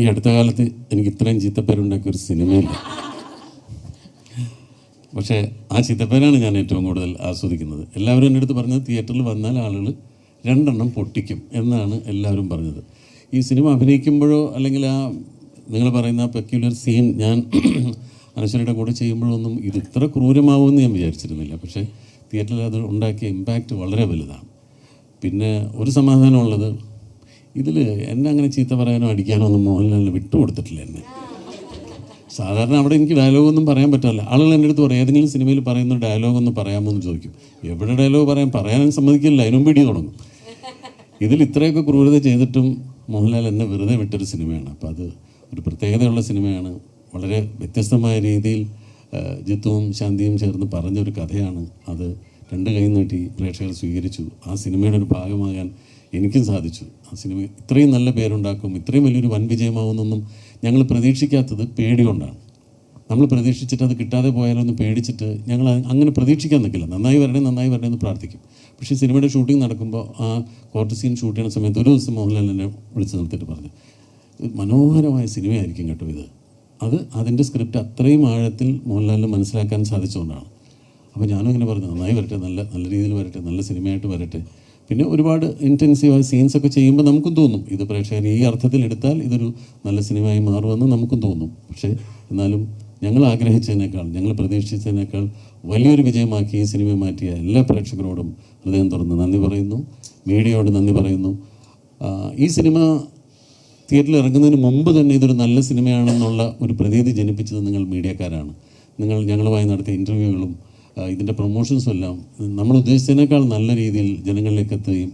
ഈ അടുത്ത കാലത്ത് എനിക്ക് ഇത്രയും ചീത്തപ്പേരുണ്ടാക്കിയ ഒരു സിനിമയില്ല. പക്ഷേ ആ ചീത്തപ്പേരാണ് ഞാൻ ഏറ്റവും കൂടുതൽ ആസ്വദിക്കുന്നത്. എല്ലാവരും എന്റെ അടുത്ത് പറഞ്ഞത് തിയേറ്ററിൽ വന്നാൽ ആളുകൾ രണ്ടെണ്ണം പൊട്ടിക്കും എന്നാണ് എല്ലാവരും പറഞ്ഞത്. ഈ സിനിമ അഭിനയിക്കുമ്പോഴോ അല്ലെങ്കിൽ ആ നിങ്ങൾ പറയുന്ന ആ പെക്യുലർ സീൻ ഞാൻ അനശ്വരയുടെ കൂടെ ചെയ്യുമ്പോഴൊന്നും ഇത് ഇത്ര ക്രൂരമാവുമെന്ന് ഞാൻ വിചാരിച്ചിരുന്നില്ല. പക്ഷേ തിയേറ്ററിൽ അത് ഉണ്ടാക്കിയ ഇമ്പാക്റ്റ് വളരെ വലുതാണ്. പിന്നെ ഒരു സമാധാനമുള്ളത് ഇതിൽ എന്നെ അങ്ങനെ ചീത്ത പറയാനോ അടിക്കാനോ ഒന്നും മോഹൻലാലിന് വിട്ടുകൊടുത്തിട്ടില്ല എന്നെ. സാധാരണ അവിടെ എനിക്ക് ഡയലോഗൊന്നും പറയാൻ പറ്റില്ല ആളുകൾ എന്റെ അടുത്ത് പറയും ഏതെങ്കിലും സിനിമയിൽ പറയുന്ന ഡയലോഗൊന്നും ഒന്ന് പറയാമോ എന്ന് ചോദിക്കും. എവിടെ ഡയലോഗ് പറയാൻ പറയാനും സമ്മതിക്കില്ല. അതിനും പിടി തുടങ്ങും. ഇതിൽ ഇത്രയൊക്കെ ക്രൂരത ചെയ്തിട്ടും മോഹൻലാൽ എന്നെ വെറുതെ വിട്ടൊരു സിനിമയാണ്. അപ്പോൾ അത് ഒരു പ്രത്യേകതയുള്ള സിനിമയാണ്. വളരെ വ്യത്യസ്തമായ രീതിയിൽ ജിത്തുവും ശാന്തിയും ചേർന്ന് പറഞ്ഞൊരു കഥയാണ് അത്. രണ്ട് കൈ നീട്ടി പ്രേക്ഷകർ സ്വീകരിച്ചു. ആ സിനിമയുടെ ഒരു ഭാഗമാകാൻ എനിക്കും സാധിച്ചു. ആ സിനിമ ഇത്രയും നല്ല പേരുണ്ടാക്കും ഇത്രയും വലിയൊരു വൻ വിജയമാവുമെന്നൊന്നും ഞങ്ങൾ പ്രതീക്ഷിക്കാത്തത് പേടി കൊണ്ടാണ് നമ്മൾ പ്രതീക്ഷിച്ചിട്ട് അത് കിട്ടാതെ പോയാലോ എന്ന് പേടിച്ചിട്ട് ഞങ്ങൾ അങ്ങനെ പ്രതീക്ഷിക്കാൻ നിൽക്കില്ല. നന്നായി വരണേ നന്നായി വരണേ എന്ന് പ്രാർത്ഥിക്കും. പക്ഷേ സിനിമയുടെ ഷൂട്ടിംഗ് നടക്കുമ്പോൾ ആ കോർട്ട് സീൻ ഷൂട്ട് ചെയ്യുന്ന സമയത്ത് ഒരു ദിവസം മോഹൻലാൽ എന്നെ വിളിച്ച് നിർത്തിയിട്ട് പറഞ്ഞു "ഇത് മനോഹരമായ സിനിമയായിരിക്കും കേട്ടോ ഇത്. അത് അതിന്റെ സ്ക്രിപ്റ്റ് അത്രയും ആഴത്തിൽ മോഹൻലാലിന് മനസ്സിലാക്കാൻ സാധിച്ചുകൊണ്ടാണ് അപ്പോൾ ഞാനും ഇങ്ങനെ പറഞ്ഞു നന്നായി വരട്ടെ നല്ല നല്ല രീതിയിൽ വരട്ടെ നല്ല സിനിമയായിട്ട് വരട്ടെ. പിന്നെ ഒരുപാട് ഇന്റൻസീവായ സീൻസ് ഒക്കെ ചെയ്യുമ്പോൾ നമുക്കും തോന്നും ഇത് പ്രേക്ഷകർ ഈ അർത്ഥത്തിൽ എടുത്താൽ ഇതൊരു നല്ല സിനിമയായി മാറുമെന്ന് നമുക്കും തോന്നും. പക്ഷേ എന്നാലും ഞങ്ങൾ ആഗ്രഹിച്ചതിനേക്കാൾ ഞങ്ങൾ പ്രതീക്ഷിച്ചതിനേക്കാൾ വലിയൊരു വിജയമാക്കി ഈ സിനിമ മാറ്റിയ എല്ലാ പ്രേക്ഷകരോടും ഹൃദയം തുറന്ന് നന്ദി പറയുന്നു. മീഡിയയോട് നന്ദി പറയുന്നു. ഈ സിനിമ തിയേറ്ററിൽ ഇറങ്ങുന്നതിന് മുമ്പ് തന്നെ ഇതൊരു നല്ല സിനിമയാണെന്നുള്ള ഒരു പ്രതീതി ജനിപ്പിച്ചത് നിങ്ങൾ മീഡിയക്കാരാണ്. നിങ്ങൾ ഞങ്ങളുമായി നടത്തിയ ഇന്റർവ്യൂകളും ഇതിന്റെ പ്രൊമോഷൻസും എല്ലാം നമ്മൾ ഉദ്ദേശിച്ചതിനേക്കാൾ നല്ല രീതിയിൽ ജനങ്ങളിലേക്ക് എത്തുകയും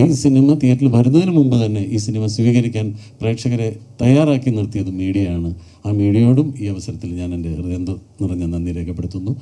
ഈ സിനിമ തിയേറ്ററിൽ വരുന്നതിന് മുമ്പ് തന്നെ ഈ സിനിമ സ്വീകരിക്കാൻ പ്രേക്ഷകരെ തയ്യാറാക്കി നിർത്തിയത് മീഡിയയാണ്. ആ മീഡിയയോടും ഈ അവസരത്തിൽ ഞാൻ എന്റെ ഹൃദയം നിറഞ്ഞ നന്ദി രേഖപ്പെടുത്തുന്നു.